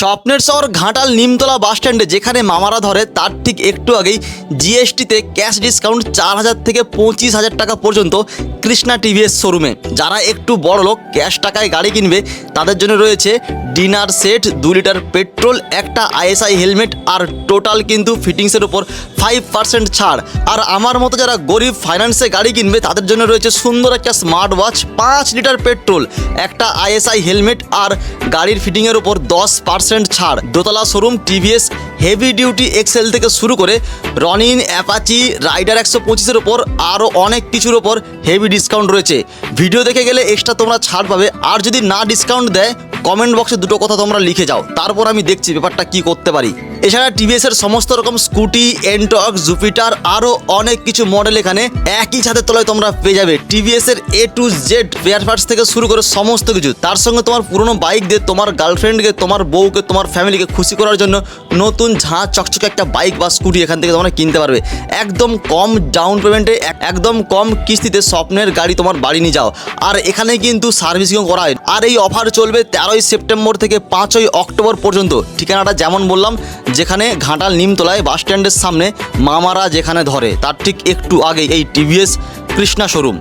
স্বপ্নের শহর ঘাটাল নিমতলা বাস স্ট্যান্ডে যেখানে মামারা ধরে, তার ঠিক একটু আগেই জিএসটিতে ক্যাশ ডিসকাউন্ট চার হাজার থেকে পঁচিশ হাজার টাকা পর্যন্ত কৃষ্ণা টিভিএস শোরুমে। যারা একটু বড় লোক ক্যাশ টাকায় গাড়ি কিনবে, তাদের জন্য রয়েছে ডিনার সেট দু লিটার পেট্রোল, একটা আইএসআই হেলমেট আর টোটাল কিন্তু ফিটিংসের উপর ফাইভ পার্সেন্ট ছাড়। আর আমার মতো যারা গরিব ফাইন্যান্সে গাড়ি কিনবে, তাদের জন্য রয়েছে সুন্দর একটা স্মার্ট ওয়াচ পাঁচ লিটার পেট্রোল, একটা আইএসআই হেলমেট আর গাড়ির ফিটিংয়ের উপর দশ পার্সেন্ট ছাড়। দোতলা showroom, TVS heavy duty XL থেকে শুরু করে রনিন, অ্যাপাচি, রাইডার একশো পঁচিশের ওপর আরও অনেক কিছুর ওপর হেভি ডিসকাউন্ট রয়েছে। ভিডিও দেখে গেলে এক্সট্রা তোমরা ছাড় পাবে। আর যদি না ডিসকাউন্ট দেয় কমেন্ট বক্সে দুটো কথা তোমরা লিখে যাও, তারপর আমি দেখছি ব্যাপারটা কি করতে পারি। এছাড়া টিভিএস এর সমস্ত রকম স্কুটি, এনটক, জুপিটার আরও অনেক কিছু মডেল এখানে একই ছাদের তলায় তোমরা পেয়ে যাবে। টিভিএস এর A to Z spare parts থেকে শুরু করে সমস্ত কিছু। তার সঙ্গে তোমার পুরনো বাইক দিয়ে তোমার গার্লফ্রেন্ডকে তোমার বউকে, তোমার ফ্যামিলিকে খুশি করার জন্য নতুন ঝাঁ, চকচকে একটা বাইক বা স্কুটি এখান থেকে তোমরা কিনতে পারবে। একদম কম ডাউন পেমেন্টে একদম কম কিস্তিতে স্বপ্নের গাড়ি তোমার বাড়ি নিয়ে যাও। আর এখানে কিন্তু সার্ভিসিংও করা হয়। আর এই অফার চলবে তেরোই সেপ্টেম্বর থেকে পাঁচই অক্টোবর পর্যন্ত। ঠিকানাটা যেমন বললাম, যেখানে ঘাটাল নিমতলায় বাস স্ট্যান্ডের সামনে মামারা যেখানে ধরে, তার ঠিক একটু আগে এই টিভিএস কৃষ্ণা শোরুম।